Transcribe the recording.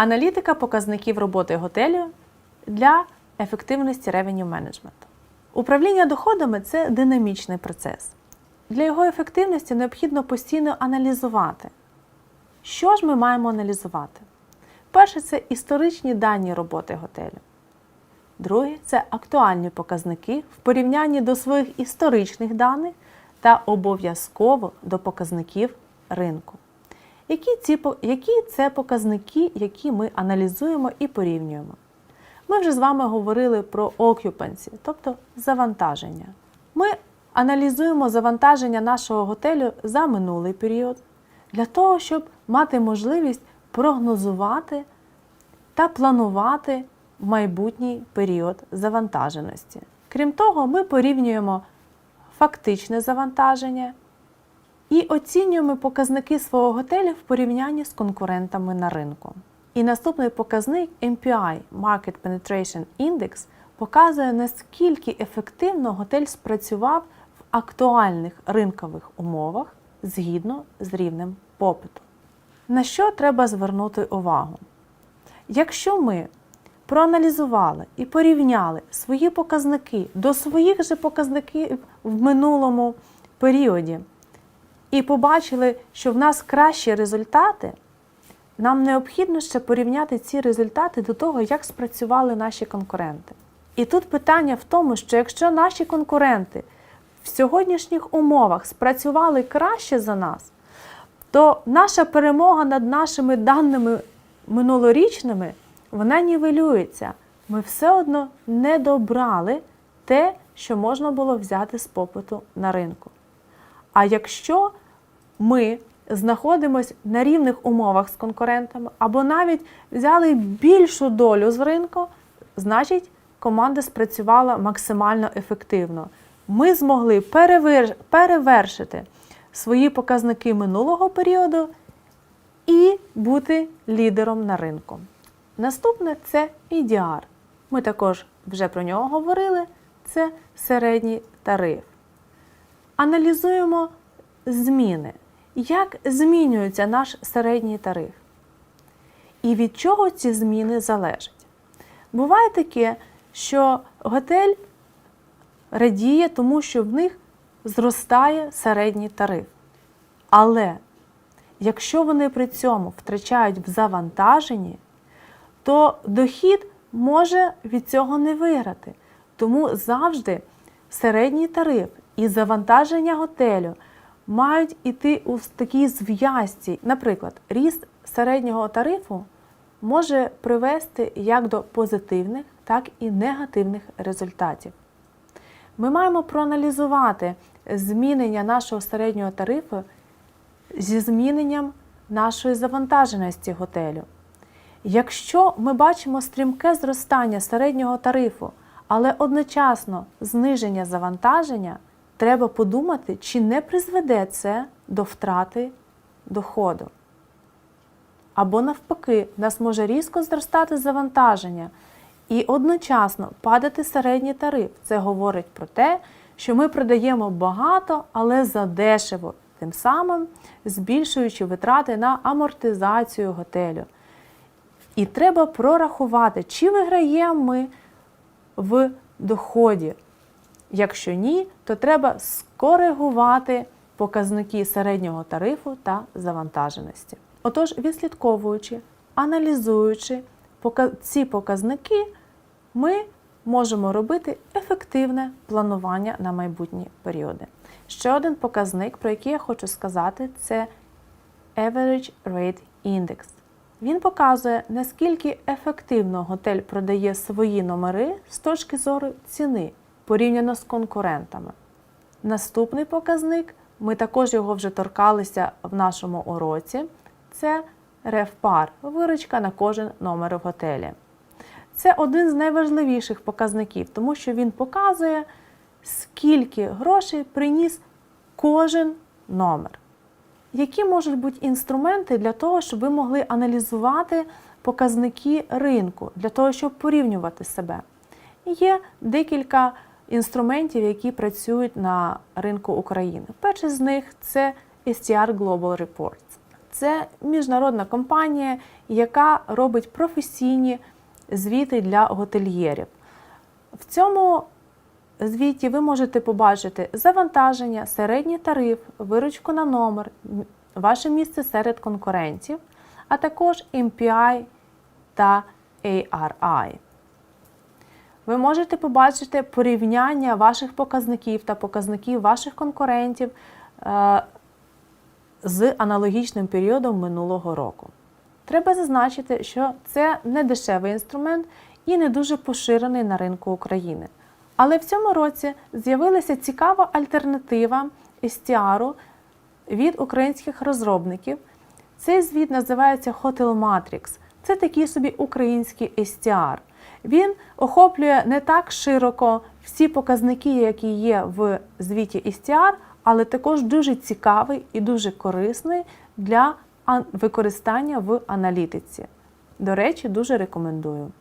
Аналітика показників роботи готелю для ефективності ревеню менеджменту. Управління доходами це динамічний процес. Для його ефективності необхідно постійно аналізувати. Що ж ми маємо аналізувати? Перше це історичні дані роботи готелю. Друге це актуальні показники в порівнянні до своїх історичних даних та обов'язково до показників ринку. Які, ці, які це показники, які ми аналізуємо і порівнюємо? Ми вже з вами говорили про occupancy, тобто завантаження. Ми аналізуємо завантаження нашого готелю за минулий період для того, щоб мати можливість прогнозувати та планувати майбутній період завантаженості. Крім того, ми порівнюємо фактичне завантаження і оцінюємо показники свого готелю в порівнянні з конкурентами на ринку. І наступний показник MPI Market Penetration Index показує, наскільки ефективно готель спрацював в актуальних ринкових умовах згідно з рівнем попиту. На що треба звернути увагу? Якщо ми проаналізували і порівняли свої показники до своїх же показників в минулому періоді і побачили, що в нас кращі результати, нам необхідно ще порівняти ці результати до того, як спрацювали наші конкуренти. І тут питання в тому, що якщо наші конкуренти в сьогоднішніх умовах спрацювали краще за нас, то наша перемога над нашими даними минулорічними вона нівелюється. Ми все одно не добрали те, що можна було взяти з попиту на ринку. А якщо ми знаходимося на рівних умовах з конкурентами, або навіть взяли більшу долю з ринку, значить команда спрацювала максимально ефективно. Ми змогли перевершити свої показники минулого періоду і бути лідером на ринку. Наступне це EDR. Ми також вже про нього говорили. Це середній тариф. Аналізуємо зміни. Як змінюється наш середній тариф? І від чого ці зміни залежать? Буває таке, що готель радіє, тому що в них зростає середній тариф. Але якщо вони при цьому втрачають в завантаженні, то дохід може від цього не виграти. Тому завжди середній тариф і завантаження готелю мають іти у такій зв'язці. Наприклад, ріст середнього тарифу може привести як до позитивних, так і негативних результатів. Ми маємо проаналізувати змінення нашого середнього тарифу зі зміненням нашої завантаженості готелю. Якщо ми бачимо стрімке зростання середнього тарифу, але одночасно зниження завантаження, треба подумати, чи не призведе це до втрати доходу. Або навпаки, в нас може різко зростати завантаження і одночасно падати середній тариф. Це говорить про те, що ми продаємо багато, але задешево, тим самим збільшуючи витрати на амортизацію готелю. І треба прорахувати, чи виграємо ми в доході. Якщо ні, то треба скоригувати показники середнього тарифу та завантаженості. Отож, відслідковуючи, аналізуючи ці показники, ми можемо робити ефективне планування на майбутні періоди. Ще один показник, про який я хочу сказати, це Average Rate Index. Він показує, наскільки ефективно готель продає свої номери з точки зору ціни порівняно з конкурентами. Наступний показник, ми також його вже торкалися в нашому уроці, це RevPAR – виручка на кожен номер в готелі. Це один з найважливіших показників, тому що він показує, скільки грошей приніс кожен номер. Які можуть бути інструменти для того, щоб ви могли аналізувати показники ринку, для того, щоб порівнювати себе? Є декілька інструментів, які працюють на ринку України. Перший з них це STR Global Reports. Це міжнародна компанія, яка робить професійні звіти для готельєрів. В цьому звіті ви можете побачити завантаження, середній тариф, виручку на номер, ваше місце серед конкурентів, а також MPI та ARI. Ви можете побачити порівняння ваших показників та показників ваших конкурентів е, з аналогічним періодом минулого року. Треба зазначити, що це не дешевий інструмент і не дуже поширений на ринку України. Але в цьому році з'явилася цікава альтернатива STR від українських розробників. Цей звіт називається Hotel Matrix. Це такий собі український STR. Він охоплює не так широко всі показники, які є в звіті STR, але також дуже цікавий і дуже корисний для використання в аналітиці. До речі, дуже рекомендую.